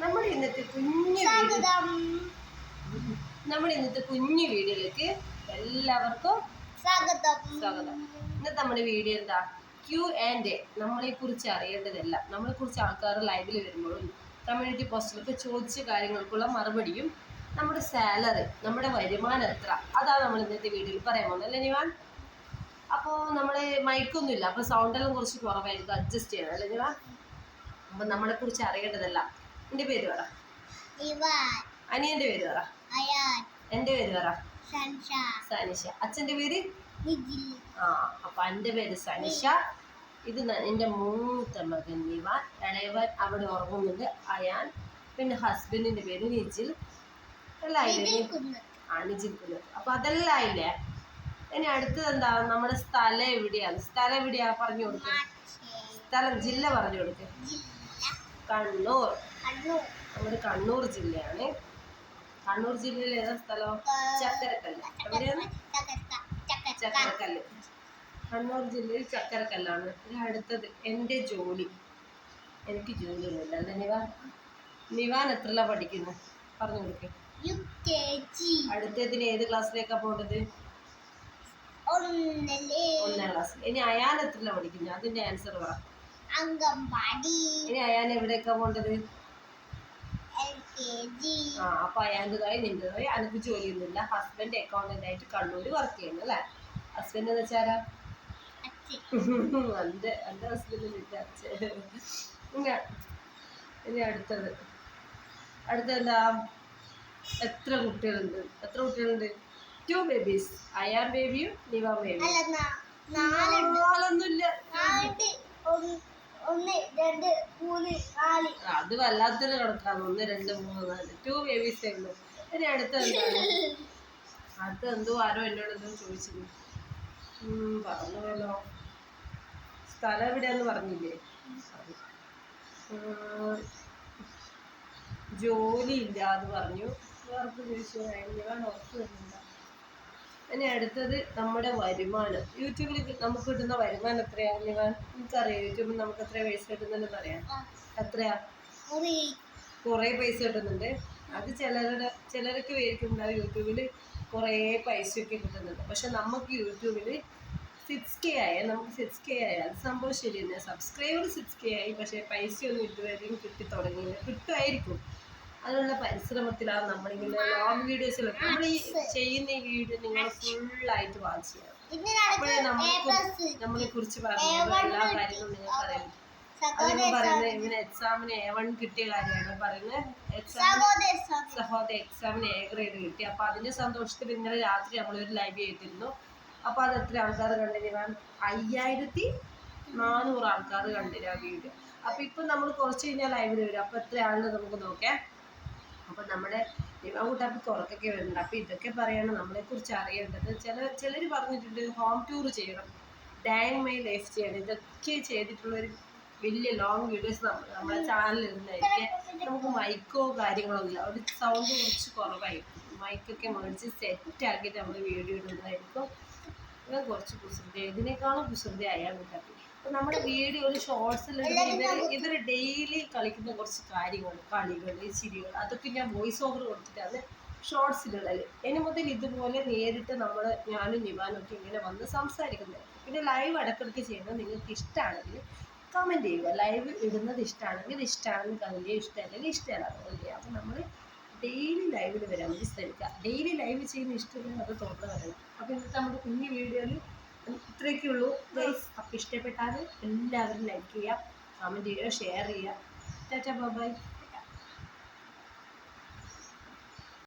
നമ്മുടെ ഇന്നത്തെ കുഞ്ഞു നമ്മുടെ ഇന്നത്തെ കുഞ്ഞു വീഡിയോയിലേക്ക് എല്ലാവർക്കും സ്വാഗതം. സ്വാഗതം. ഇന്നത്തെ നമ്മുടെ വീഡിയോ എന്താ? ക്യൂ ആൻഡ് എ നമ്മളെ കുറിച്ച് അറിയേണ്ടതെല്ലാം നമ്മളെ കുറിച്ച് ആൾക്കാർ ലൈവിൽ വരുമ്പോഴും കമ്മ്യൂണിറ്റി പോസ്റ്റിലൊക്കെ ചോദിച്ച കാര്യങ്ങൾക്കുള്ള മറുപടിയും നമ്മുടെ സാലറി നമ്മുടെ വരുമാനം എത്ര? അതാണ് നമ്മൾ ഇന്നത്തെ വീഡിയോയിൽ പറയാൻ പോകുന്നത് അല്ലേ നിവാൻ? അപ്പോൾ നമ്മൾ മൈക്കൊന്നുമില്ല അപ്പോൾ സൗണ്ടെല്ലാം കുറച്ച് കുറവായിരിക്കും അഡ്ജസ്റ്റ് ചെയ്യണം അല്ലേ നിവാൻ? അപ്പം നമ്മളെ കുറിച്ച് അറിയേണ്ടതെല്ലാം എന്റെ പേര് പറ. അനിയന്റെ പേര് പറ. എന്റെ പേര് പറ. സനിഷ. അച്ഛന്റെ പേര്? ആ അപ്പൊ എന്റെ പേര് സനിഷ. ഇത് എന്റെ മൂത്ത മകൻ നിവാൻ ഇളയവൻ അവിടെ ഉറങ്ങുന്നുണ്ട്. അയാൻ പിന്നെ ഹസ്ബൻഡിന്റെ പേര് നിജിൽ എല്ലാം നിഖിൽ ആയില്ലേ കുന്ന് ആ നിജിൽ കുന്നത്ത്. അപ്പം അതെല്ലാം ആയില്ലേ? ഇനി അടുത്തത് എന്താ? നമ്മുടെ സ്ഥലം എവിടെയാണ്? സ്ഥലം എവിടെയാ? പറഞ്ഞു കൊടുക്കുക സ്ഥലം ജില്ല പറഞ്ഞു കൊടുക്കുക കണ്ണൂർ. നമ്മുടെ കണ്ണൂർ ജില്ലയാണ്. കണ്ണൂർ ജില്ലയിലെ ഏതാ സ്ഥലം? ചക്കരക്കല്ല്. എവിടെയാണ്? ചക്കരക്കല്ല്. കണ്ണൂർ ജില്ലയിൽ ചക്കരക്കല്ലാണ്. ഇനി അടുത്തത് എന്റെ ജോലി. എനിക്ക് ജോലിയൊന്നുമില്ല. അല്ലേ നിവാൻ നിവാൻ എത്രല്ല പഠിക്കുന്നു? പറഞ്ഞു കൊടുക്കേ. അടുത്തതിന് ഏത് ക്ലാസ്സിലേക്കാണ് പോകേണ്ടത്? ഒന്നാം ക്ലാസ്. ഇനി അയാൻ എത്രല്ല പഠിക്കുന്നു? അതിന്റെ ആൻസർ പറ. ഇനി അയാൻ എവിടേക്കാണ് പോകേണ്ടത്? ആ അപ്പം അയാന്റെതായി നിന്റെതായി അനക്ക് ജോലിയൊന്നുമില്ല ഹസ്ബൻഡ് അക്കൗണ്ടന്റ് ആയിട്ട് കണ്ണൂർ വർക്ക് ചെയ്യുന്നു അല്ലെ? ഹസ്ബൻഡ് എന്ന് വെച്ചാരാ എന്റെ ഹസ്ബൻഡ് ഹസ്ബൻഡിന് അച്ഛൻ. ഇനി അടുത്തത്. അടുത്തത് എന്താ? എത്ര കുട്ടികളുണ്ട്? എത്ര കുട്ടികളുണ്ട്? ടു ബേബീസ് അയാൻ ബേബിയും നിവ ബേബിയും നാലൊന്നുമില്ല. ഒന്ന് രണ്ട് മൂന്ന് നാല്. അത് വല്ലാത്തൊരു കണക്കാണ്. ഒന്ന് രണ്ട് മൂന്ന് നാല്. ടു ബേബീസേ ഉള്ളൂ. ഇനി അടുത്തത് എന്താണ്? അടുത്ത എന്തോ ആരോ എന്നോട് എന്തോ ചോദിച്ചിരുന്നു. പറഞ്ഞല്ലോ സ്ഥലം എവിടെയാന്ന് പറഞ്ഞില്ലേ? ജോലി ഇല്ല അത് പറഞ്ഞു. വേറെ ചോദിച്ചു ഞാൻ ഉറപ്പ് വരുന്നില്ല. ഇനി അടുത്തത് നമ്മുടെ വരുമാനം. യൂട്യൂബിൽ നമുക്ക് കിട്ടുന്ന വരുമാനം എത്രയാ നിവാൻ എനിക്കറിയാം. യൂട്യൂബിൽ നമുക്ക് എത്ര പൈസ കിട്ടുന്നുണ്ടെന്ന് അറിയാം എത്രയാ? കുറെ. പൈസ കിട്ടുന്നുണ്ട്. അത് ചിലരുടെ ചിലരൊക്കെ വിചാരിക്കുന്നുണ്ടാവും യൂട്യൂബിൽ കുറേ പൈസയൊക്കെ കിട്ടുന്നുണ്ട്. പക്ഷെ നമുക്ക് യൂട്യൂബിൽ സിക്സ് കെ ആയാൽ നമുക്ക് സിക്സ് കെ ആയാൽ അത് സംഭവം ശരി തന്നെ സബ്സ്ക്രൈബർ സിക്സ് കെ ആയി പക്ഷേ പൈസയൊന്നും ഇതുവരെയും കിട്ടി തുടങ്ങിയില്ല. കിട്ടുമായിരിക്കും. അതിനുള്ള പരിശ്രമത്തിലാണ് നമ്മളിങ്ങനെ ലോങ് വീഡിയോസിലൊക്കെ നമ്മൾ ഈ ചെയ്യുന്ന ഈ വീഡിയോ നിങ്ങൾ ഫുള്ളായിട്ട് വാച്ച് ചെയ്യണം. അപ്പോഴേ നമുക്ക് നമ്മളെ കുറിച്ച് പറയുന്നത് എല്ലാ കാര്യങ്ങളും നിങ്ങൾക്ക് അറിയാം സഹോദര പറയുന്നത് ഇവന് എക്സാമിന് എ വൺ കിട്ടിയ കാര്യമാണ്. പറയുന്നത് എക്സാം സഹോദര എക്സാമിന് എ ഗ്രേഡ് കിട്ടി. അപ്പൊ അതിന്റെ സന്തോഷത്തിൽ ഇന്നലെ രാത്രി നമ്മളൊരു ലൈവ് ചെയ്തിരുന്നു. അപ്പൊ അത് എത്ര ആൾക്കാർ കണ്ടിരുന്നു? അയ്യായിരത്തി നാനൂറ് ആൾക്കാർ കണ്ടിരുന്നു ആ വീഡിയോ അപ്പൊ ഇപ്പൊ നമ്മൾ കുറച്ച് കഴിഞ്ഞാൽ ലൈവിൽ വരും. അപ്പൊ എത്ര ആളുണ്ട് നമുക്ക് നോക്കാം. അപ്പൊ നമ്മുടെ കൂട്ടാപ്പിക്ക് കുറക്കൊക്കെ വരുന്നുണ്ട്. അപ്പോൾ ഇതൊക്കെ പറയാണ് നമ്മളെ കുറിച്ച് അറിയേണ്ടത്. ചില ചിലർ പറഞ്ഞിട്ടുണ്ട് ഹോം ടൂർ ചെയ്യണം. ഡാങ് മൈ ലൈഫ് ചെയ്യണം. ഇതൊക്കെ ചെയ്തിട്ടുള്ളൊരു വലിയ ലോങ് വീഡിയോസ് നമ്മുടെ ചാനലിൽ ഇരുന്നായിരിക്കും നമുക്ക് മൈക്കോ കാര്യങ്ങളോ ഇല്ല ഒരു സൗണ്ട് കുറച്ച് കുറവായിരിക്കും. മൈക്കൊക്കെ മേടിച്ച് സെറ്റ് ആക്കിയിട്ട് നമ്മൾ വീഡിയോ ഇടുന്നതായിരിക്കും. ഇവൻ കുറച്ച് കുസൃതി ഇതിനേക്കാളും കുസൃതി അയാൾ അപ്പൊ നമ്മുടെ വീഡിയോ ഒരു ഷോർട്സിൽ ഇവർ ഇവർ ഡെയിലി കളിക്കുന്ന കുറച്ച് കാര്യങ്ങൾ കളികൾ ചിരികൾ അതൊക്കെ ഞാൻ വോയിസ് ഓവർ കൊടുത്തിട്ടാണ് ഷോർട്സിലുള്ളത് ഇനി മുതൽ ഇതുപോലെ നേരിട്ട് നമ്മൾ ഞാനും നിവാനും ഒക്കെ ഇങ്ങനെ വന്ന് സംസാരിക്കുന്നത്. പിന്നെ ലൈവ് ഇടയ്ക്കിടയ്ക്ക് ചെയ്യുന്നത് നിങ്ങൾക്ക് ഇഷ്ടമാണെങ്കിൽ കമന്റ് ചെയ്യുക. ലൈവ് ഇടുന്നത് ഇഷ്ടമാണെങ്കിൽ ഇഷ്ടമാണെങ്കിൽ കമന്റ് ചെയ്യുക ഇഷ്ടമല്ലെങ്കിൽ ഇഷ്ടമല്ല കമന്റ് ചെയ്യുക അപ്പോൾ നമ്മൾ ഡെയിലി ലൈവിൽ വരാൻ വേണ്ടി ശ്രമിക്കുക. ഡെയിലി ലൈവ് ചെയ്യുന്ന ഇഷ്ടമില്ല അത് തുറന്നു വരണം. അപ്പോൾ ഇന്നത്തെ നമ്മുടെ കുഞ്ഞു വീഡിയോയിൽ ഇത്രയൊക്കെ ഉള്ളൂ ഗൈസ് അപ്പോൾ ഇഷ്ടപ്പെട്ടാൽ എല്ലാവരും ലൈക്ക് ചെയ്യുക കമന്റ് ചെയ്യുക ഷെയർ ചെയ്യുക. Tata bye